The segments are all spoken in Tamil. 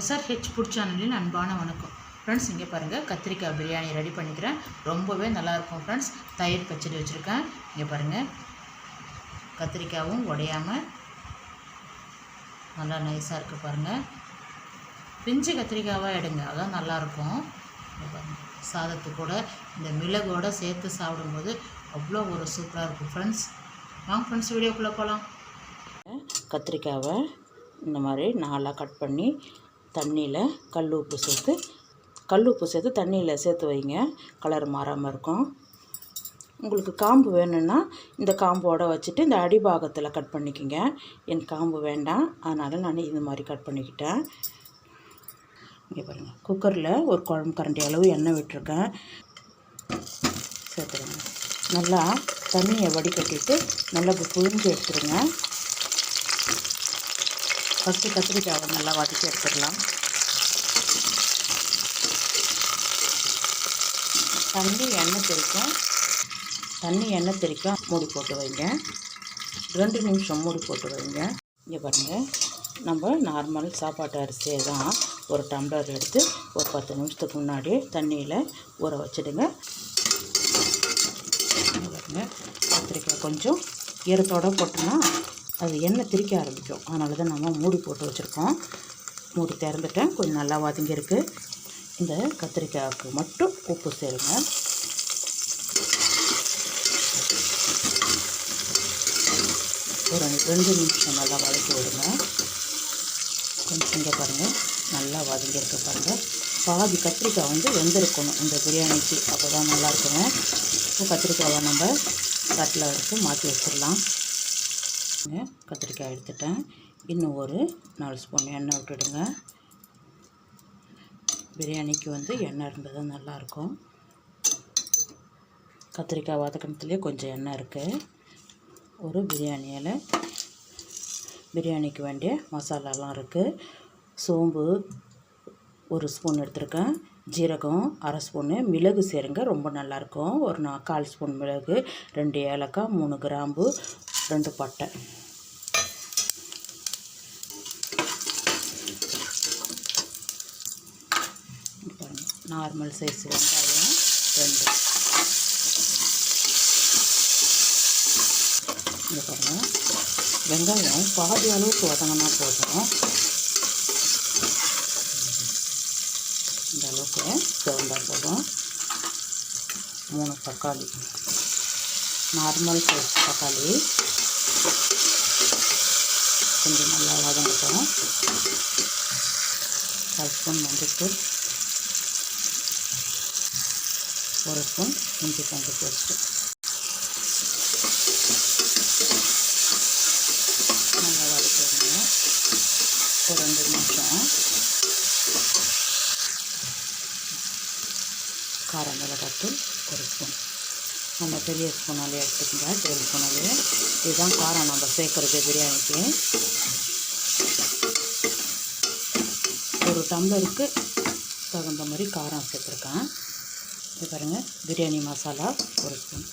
எஸ்ஆர்ஹெச் ஃபுட் சேனலின் அன்பான வணக்கம். ஃப்ரெண்ட்ஸ் இங்கே பாருங்கள் கத்திரிக்காய் பிரியாணி ரெடி பண்ணிக்கிறேன். ரொம்பவே நல்லாயிருக்கும் ஃப்ரெண்ட்ஸ் தயிர் பச்சடி வச்சுருக்கேன். இங்கே பாருங்கள் கத்திரிக்காயும் உடையாமல் நல்லா நைஸாக இருக்குது பாருங்கள் பிஞ்சு கத்திரிக்காவாக எடுங்க அதான் நல்லாயிருக்கும். சாதத்து கூட இந்த மிளகோட சேர்த்து சாப்பிடும்போது அவ்வளோ ஒரு சூப்பராக இருக்கும் ஃப்ரெண்ட்ஸ் வாங்க ஃப்ரெண்ட்ஸ் வீடியோக்குள்ளே போகலாம் கத்திரிக்காவை இந்த மாதிரி நாலாக கட் பண்ணி தண்ணியில் கல் உப்பு சேர்த்து கல் உப்பு சேர்த்து தண்ணியில் சேர்த்து வைங்க. கலர் மாறாமல் இருக்கும். உங்களுக்கு காம்பு வேணும்னா இந்த காம்போடு வச்சுட்டு இந்த அடிபாகத்தில் கட் பண்ணிக்கோங்க. என் காம்பு வேண்டாம். அதனால் நான் இது மாதிரி கட் பண்ணிக்கிட்டேன். இங்கே பாருங்கள் குக்கரில் ஒரு குழம்பு கரண்டி அளவு எண்ணெய் விட்டுருக்கேன். சேர்த்துருங்க நல்லா தண்ணியை வடிகட்டிட்டு நல்லா இப்படி புழிஞ்சு எடுத்துருங்க ஃபஸ்ட்டு கத்திரிக்காவை நல்லா வதக்கி எடுத்துடலாம். தண்ணி எண்ணெய் தெரிக்கும் தண்ணி எண்ணெய் தெரிக்கும் மூடி போட்டு வைங்க. ரெண்டு நிமிஷம் மூடி போட்டு வைங்க. இங்கே பாருங்கள் நம்ம நார்மல் சாப்பாட்டு அரிசியை தான் ஒரு டம்ளர் எடுத்து ஒரு பத்து நிமிஷத்துக்கு முன்னாடி தண்ணியில் ஊற வச்சிடுங்க. பாருங்க கத்திரிக்காய் கொஞ்சம் ஈரத்தோடு போட்டோன்னா அது எண்ணெய் திரிக்க ஆரம்பிக்கும். அதனால தான் நம்ம மூடி போட்டு வச்சுருக்கோம். மூடி திறந்துட்டேன். கொஞ்சம் நல்லா வதங்கியிருக்கு. இந்த கத்திரிக்காய்க்கு மட்டும் உப்பு சேருங்க. ஒரு ரெண்டு நிமிஷம் நல்லா வதக்கி விடுங்க. கொஞ்சம் இங்கே பாருங்கள் நல்லா வதங்கியிருக்கு பாருங்கள் பாதி கத்திரிக்காய் வந்து வெந்திருக்கணும். இந்த பிரியாணிக்கு. அப்போ தான் நல்லா இருக்கணும் இப்போ கத்திரிக்காயை நம்ம தட்டில் எடுத்து மாற்றி வச்சிடலாம். கத்திரிக்காய் எடுத்துட்டேன். இன்னும் ஒரு நாலு ஸ்பூன் எண்ணெய் விட்டுடுங்க. பிரியாணிக்கு வந்து எண்ணெய் இருந்தது தான் நல்லாயிருக்கும். கத்திரிக்காய் வதக்கணத்துலேயே கொஞ்சம் எண்ணெய் இருக்குது ஒரு பிரியாணியில் பிரியாணிக்கு வேண்டிய மசாலாலாம் இருக்குது சோம்பு ஒரு ஸ்பூன் எடுத்திருக்கேன். ஜீரகம் அரை ஸ்பூனு. மிளகு சேருங்க ரொம்ப நல்லாயிருக்கும். ஒரு நான் கால் ஸ்பூன் மிளகு ரெண்டு ஏலக்காய் மூணு கிராம்பு ரெண்டு பட்டை இங்க பாருங்க நார்மல் சைஸ் வெங்காயம் ரெண்டு. இங்கே பாருங்கள் வெங்காயம் பாதி அளவுக்கு வதங்கினா போதும். இந்த அளவுக்கு சிவந்தால் போதும். மூணு தக்காளி. நார்மல் சைஸ் தக்காளி. கொஞ்சம் நல்லா வதங்கட்டும். கால் ஸ்பூன் மஞ்சத்தூள் ஒரு ஸ்பூன் இஞ்சி பூண்டு பேஸ்ட்டு. நல்லா வதக்கிடுங்க. ஒரு ரெண்டு நிமிஷம். காரம் மிளகாத்தூள் ஒரு ஸ்பூன். நம்ம பெரிய ஸ்பூனாலே எடுத்துக்கோங்க பெரிய ஸ்பூனாலே. இதுதான் காரம். நம்ம சேர்க்குறது பிரியாணிக்கு. ஒரு டம்ளருக்கு தகுந்த மாதிரி காரம் சேர்த்துருக்கேன். இது பாருங்கள் பிரியாணி மசாலா ஒரு ஸ்பூன்.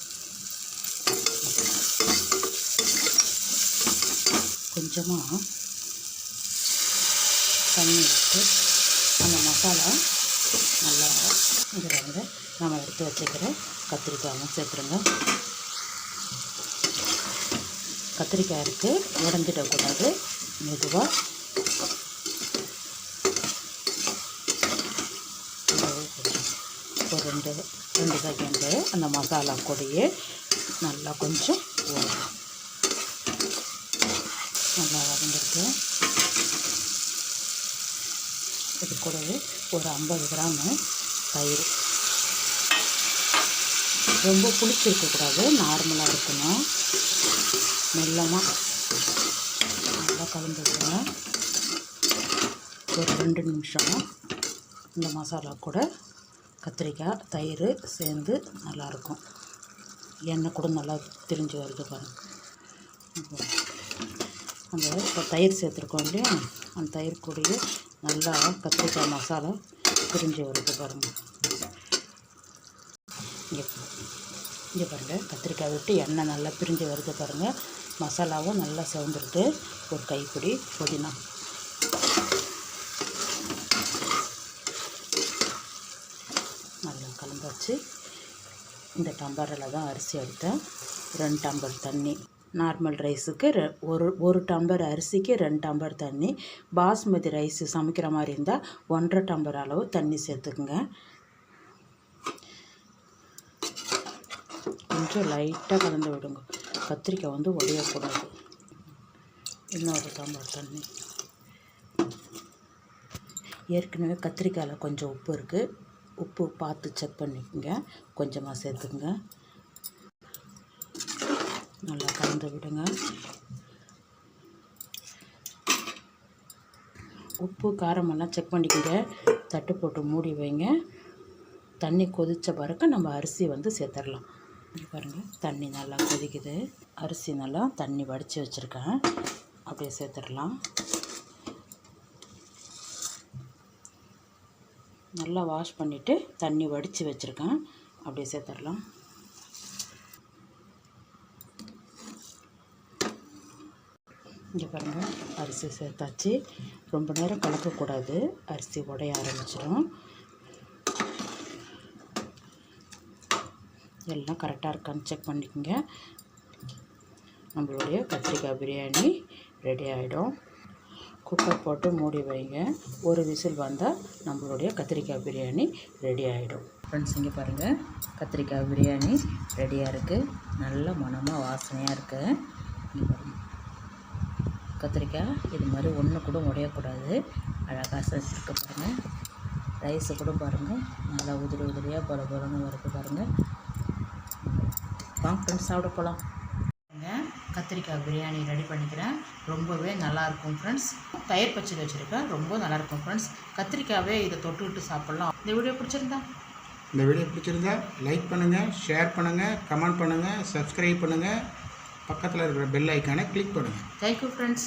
கொஞ்சமாக தண்ணி விட்டு அந்த மசாலா நல்லா இதில் வந்து நம்ம எடுத்து வச்சுக்கிற கத்திரிக்காயும் சேர்த்துருங்க. கத்திரிக்காய் இருக்குது உடஞ்சிடக்கூடாது. மெதுவாக ஒரு ரெண்டு ரெண்டு செகண்டு அந்த மசாலா கூடயே நல்லா கொஞ்சம் ஊறணும். நல்லா வதங்கிருக்கு. இது கூடவே ஒரு ஐம்பது கிராமு தயிர். ரொம்ப புளிச்சிருக்கக்கூடாது நார்மலாக இருக்கணும். மெல்லமாக நல்லா கலந்து ஒரு ரெண்டு நிமிஷம். இந்த மசாலா கூட கத்திரிக்காய் தயிர் சேர்ந்து நல்லாயிருக்கும். எண்ணெய் கூட நல்லா திரிஞ்சு வருது பாருங்கள் அந்த இப்போ தயிர் சேர்த்துருக்கோம் இல்லையா? அந்த தயிர் கூடயே நல்லா கத்திரிக்காய் மசாலா பிரிஞ்சு வருது பாருங்கள் இங்கே இங்கே பாருங்கள் கத்திரிக்காய் விட்டு எண்ணெய் நல்லா பிரிஞ்சு வருது பாருங்கள் மசாலாவும் நல்லா சேர்ந்துருக்கு ஒரு கைப்பிடி புதினா. வச்சு இந்த டம்ளரில் தான் அரிசி எடுத்தேன் ரெண்டு டம்ளர் தண்ணி. நார்மல் ரைஸுக்கு ரெ ஒரு ஒரு டம்ளர் அரிசிக்கு ரெண்டு டம்ளர் தண்ணி. பாஸ்மதி ரைஸ் சமைக்கிற மாதிரி இருந்தால் ஒன்றரை டம்ளர் அளவு தண்ணி சேர்த்துக்குங்க. கொஞ்சம் லைட்டாக கலந்து விடுங்க. கத்திரிக்காய் வந்து உடையக்கூடாது இன்னொரு டம்ளர் தண்ணி. ஏற்கனவே கத்திரிக்காயில் கொஞ்சம் உப்பு இருக்குது உப்பு பார்த்து செக் பண்ணிக்கோங்க. கொஞ்சமாக சேர்த்துக்குங்க. நல்லா கலந்து விடுங்க. உப்பு காரமெல்லாம் செக் பண்ணிக்கோங்க. தட்டு போட்டு மூடி வைங்க. தண்ணி கொதித்த பிறகு நம்ம அரிசி வந்து சேர்த்துடலாம். பாருங்கள் தண்ணி நல்லா கொதிக்குது. அரிசி நல்லா தண்ணி வடித்து வச்சுருக்கேன். அப்படியே சேர்த்துடலாம். நல்லா வாஷ் பண்ணிவிட்டு தண்ணி வடித்து வச்சுருக்கேன். அப்படியே சேர்த்துடலாம். இங்கே பாருங்கள் அரிசி சேர்த்தாச்சு. ரொம்ப நேரம் கலக்கக்கூடாது. அரிசி உடைய ஆரம்பிச்சிடும். எல்லாம் கரெக்டாக இருக்கான்னு செக் பண்ணிக்கோங்க. நம்மளுடைய கத்திரிக்காய் பிரியாணி ரெடி ஆகிடும் குக்கர் போட்டு மூடி வைங்க. ஒரு விசில் வந்தால் நம்மளுடைய கத்திரிக்காய் பிரியாணி ரெடி ஆகிடும் ஃப்ரெண்ட்ஸ் இங்கே பாருங்கள் கத்திரிக்காய் பிரியாணி ரெடியாக இருக்குது நல்ல மனமாக வாசனையாக இருக்குது பாருங்கள் கத்திரிக்காய் இது மாதிரி ஒன்று கூட உடையக்கூடாது அழகாக செஞ்சுருக்க பாருங்கள் ரைஸை கூட பாருங்கள் நல்லா உதிரி உதிரியாக பல பலன்னு வருது பாருங்கள் வாங்க ஃப்ரெண்ட்ஸ் சாப்பிட போகலாம் கத்திரிக்காய் பிரியாணி ரெடி பண்ணிக்கிறேன். ரொம்பவே நல்லாயிருக்கும் ஃப்ரெண்ட்ஸ் தயிர் பச்சடி வச்சுருக்கேன். ரொம்ப நல்லாயிருக்கும் ஃப்ரெண்ட்ஸ் கத்திரிக்காவே இதை தொட்டுக்கிட்டு சாப்பிட்லாம். இந்த வீடியோ பிடிச்சிருந்தா? இந்த வீடியோ பிடிச்சிருந்தா லைக் பண்ணுங்கள் ஷேர் பண்ணுங்கள் கமெண்ட் பண்ணுங்கள் சப்ஸ்கிரைப் பண்ணுங்கள் பக்கத்தில் இருக்கிற பெல் ஐக்கானை கிளிக் பண்ணுங்கள் தேங்க்யூ ஃப்ரெண்ட்ஸ்